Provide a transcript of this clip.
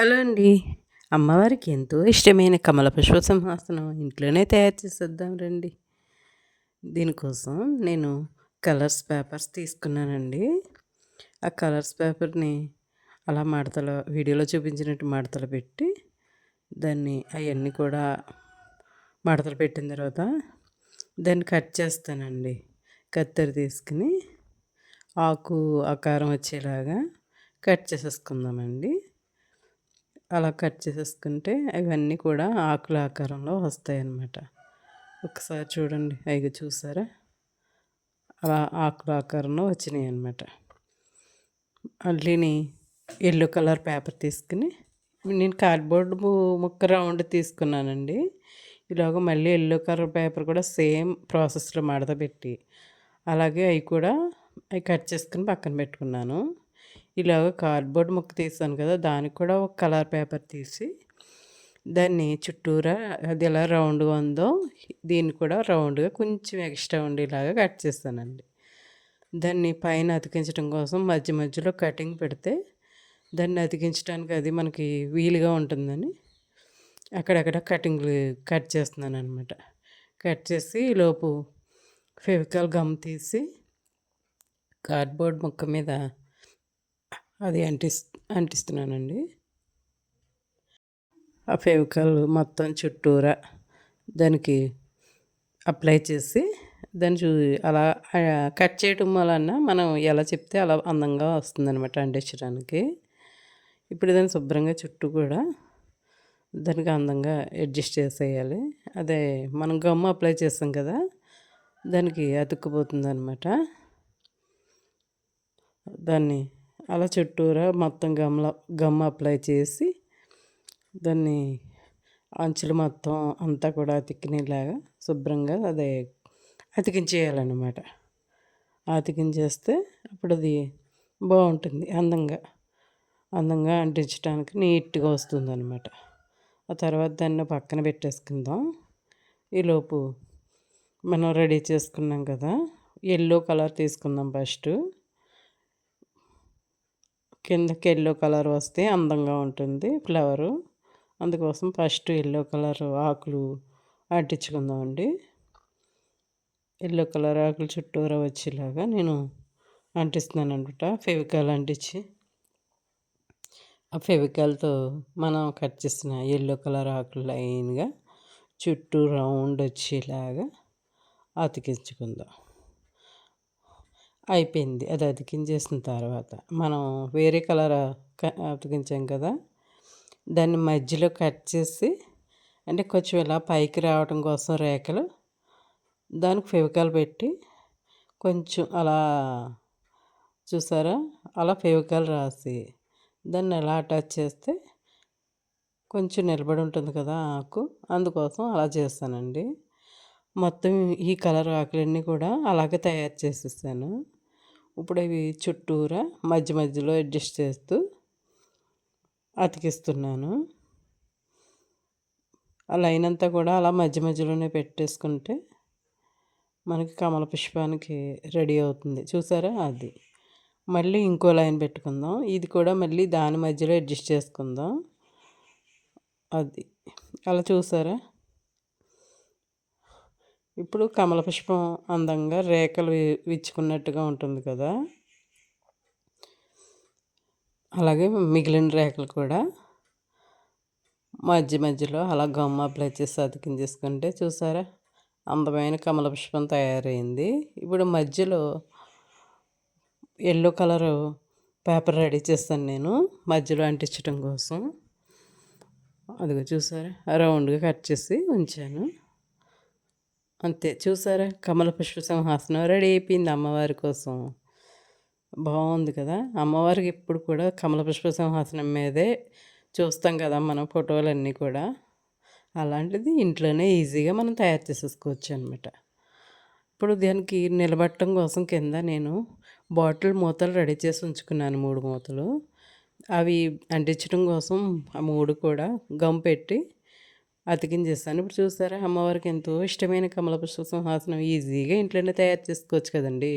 Hello అండి. అమ్మవారికి ఎంతో ఇష్టమైన కమల పుష్ప సింహాసనం ఇంట్లోనే తయారు చేసేద్దాం రండి. దీనికోసం నేను కలర్స్ పేపర్స్ తీసుకున్నానండి. ఆ కలర్స్ పేపర్ని అలా మడతలు వీడియోలో చూపించినట్టు మడతలు పెట్టి దాన్ని అవన్నీ కూడా మడతలు పెట్టిన తర్వాత దాన్ని కట్ చేస్తానండి. కత్తెర తీసుకుని ఆకు ఆకారం వచ్చేలాగా కట్ చేసేసుకుందామండి. అలా కట్ చేసేసుకుంటే అవన్నీ కూడా ఆకుల ఆకారంలో వస్తాయి అన్నమాట ఒకసారి చూడండి. అవి చూసారా? అలా ఆకుల ఆకారంలో వచ్చినాయి అనమాట మళ్ళీని ఎల్లో కలర్ పేపర్ తీసుకుని నేను కార్డ్బోర్డ్ ముక్క రౌండ్ తీసుకున్నానండి. ఇలాగ మళ్ళీ ఎల్లో కలర్ పేపర్ కూడా సేమ్ ప్రాసెస్లో మడత పెట్టి అలాగే అవి కూడా అవి కట్ చేసుకుని పక్కన పెట్టుకున్నాను. ఇలాగ కార్డ్బోర్డ్ ముక్క తీసాను కదా దానికి కూడా ఒక కలర్ పేపర్ తీసి దాన్ని చుట్టూరా అది ఎలా రౌండ్గా ఉందో దీన్ని కూడా రౌండ్గా కొంచెం ఎక్స్ట్రా ఉండేలాగా కట్ చేస్తానండి. దాన్ని పైన అతికించడం కోసం మధ్య మధ్యలో కటింగ్ పెడితే దాన్ని అతికించడానికి అది మనకి వీలుగా ఉంటుందని అక్కడక్కడ కటింగ్లు కట్ చేస్తున్నాను అనమాట కట్ చేసి లోపు ఫెవికాల్ గమ్ తీసి కార్డ్బోర్డ్ ముక్క మీద అది అంటిస్ అంటిస్తున్నానండి. ఆ ఫెవికాల్ మొత్తం చుట్టూరా దానికి అప్లై చేసి దాన్ని చూ అలా కట్ చేయటం వలన మనం ఎలా చెప్తే అలా అందంగా వస్తుందనమాట అంటించడానికి. ఇప్పుడు దాన్ని శుభ్రంగా చుట్టూ కూడా దానికి అందంగా అడ్జస్ట్ చేసేయాలి. అదే మనం గమ్ము అప్లై చేస్తాం కదా దానికి అతుక్కుపోతుంది అనమాట దాన్ని అలా చుట్టూరా మొత్తం గమ్ల గమ్ అప్లై చేసి దాన్ని అంచులు మొత్తం అంతా కూడా అతికినేలాగా శుభ్రంగా అది అతికించేయాలన్నమాట. అతికించేస్తే అప్పుడు అది బాగుంటుంది అందంగా. అందంగా అంటించడానికి నీట్గా వస్తుంది అనమాట ఆ తర్వాత దాన్ని పక్కన పెట్టేసుకుందాం. ఈలోపు మనం రెడీ చేసుకున్నాం కదా ఎల్లో కలర్ తీసుకుందాం ఫస్ట్. కిందకి ఎల్లో కలర్ వస్తే అందంగా ఉంటుంది ఫ్లవరు అందుకోసం ఫస్ట్ ఎల్లో కలర్ ఆకులు అంటించుకుందామండి ఎల్లో కలర్ ఆకులు చుట్టూరా వచ్చేలాగా నేను అంటిస్తున్నాను అనమాట ఫెవికాల్ అంటించి ఆ ఫెవికాల్తో మనం కట్ చేసిన ఎల్లో కలర్ ఆకులు లైన్గా చుట్టూ రౌండ్ వచ్చేలాగా అతికించుకుందాం. అయిపోయింది. అది అతికించేసిన తర్వాత మనం వేరే కలర్ అతికించాం కదా దాన్ని మధ్యలో కట్ చేసి అంటే కొంచెం ఇలా పైకి రావడం కోసం రేఖలు దానికి ఫెవికాల్ పెట్టి కొంచెం అలా చూసారా? అలా ఫెవికాల్ రాసి దాన్ని ఎలా అటాచ్ చేస్తే కొంచెం నిలబడి ఉంటుంది కదా ఆకు. అందుకోసం అలా చేస్తానండి మొత్తం ఈ కలర్ ఆకులన్నీ కూడా అలాగే తయారు చేసేసాను. ఇప్పుడు అవి చుట్టూరా మధ్య మధ్యలో అడ్జస్ట్ చేస్తూ అతికిస్తున్నాను. ఆ లైన్ అంతా కూడా అలా మధ్య మధ్యలోనే పెట్టేసుకుంటే మనకి కమల పుష్పానికి రెడీ అవుతుంది. చూసారా అది? మళ్ళీ ఇంకో లైన్ పెట్టుకుందాం. ఇది కూడా మళ్ళీ దాని మధ్యలో అడ్జస్ట్ చేసుకుందాం. అది. అలా చూసారా? ఇప్పుడు కమల పుష్పం అందంగా రేఖలు విచ్చుకున్నట్టుగా ఉంటుంది కదా. అలాగే మిగిలిన రేఖలు కూడా మధ్య మధ్యలో అలా గమ్మ అప్లై చేసి అతికించేసుకుంటే చూసారా? అందమైన కమల పుష్పం తయారైంది. ఇప్పుడు మధ్యలో ఎల్లో కలరు పేపర్ రెడీ చేస్తాను నేను మధ్యలో అంటించడం కోసం. అదిగో చూసారా? రౌండ్గా కట్ చేసి ఉంచాను. అంతే. చూసారా? కమల పుష్ప సింహాసనం రెడీ అయిపోయింది అమ్మవారి కోసం. బాగుంది కదా? అమ్మవారికి ఇప్పుడు కూడా కమల పుష్ప సింహాసనం మీదే చూస్తాం కదా మనం ఫోటోలన్నీ కూడా. అలాంటిది ఇంట్లోనే ఈజీగా మనం తయారు చేసేసుకోవచ్చు అనమాట ఇప్పుడు దానికి నిలబట్టడం కోసం కింద నేను బాటిల్ మూతలు రెడీ చేసి ఉంచుకున్నాను మూడు మూతలు. అవి అంటించడం కోసం ఆ మూడు కూడా గమ్ పెట్టి అతికించేస్తాను. ఇప్పుడు చూసారా అమ్మవారికి ఎంతో ఇష్టమైన కమలపుష్ప సింహాసనం ఈజీగా ఇంట్లోనే తయారు చేసుకోవచ్చు కదండీ.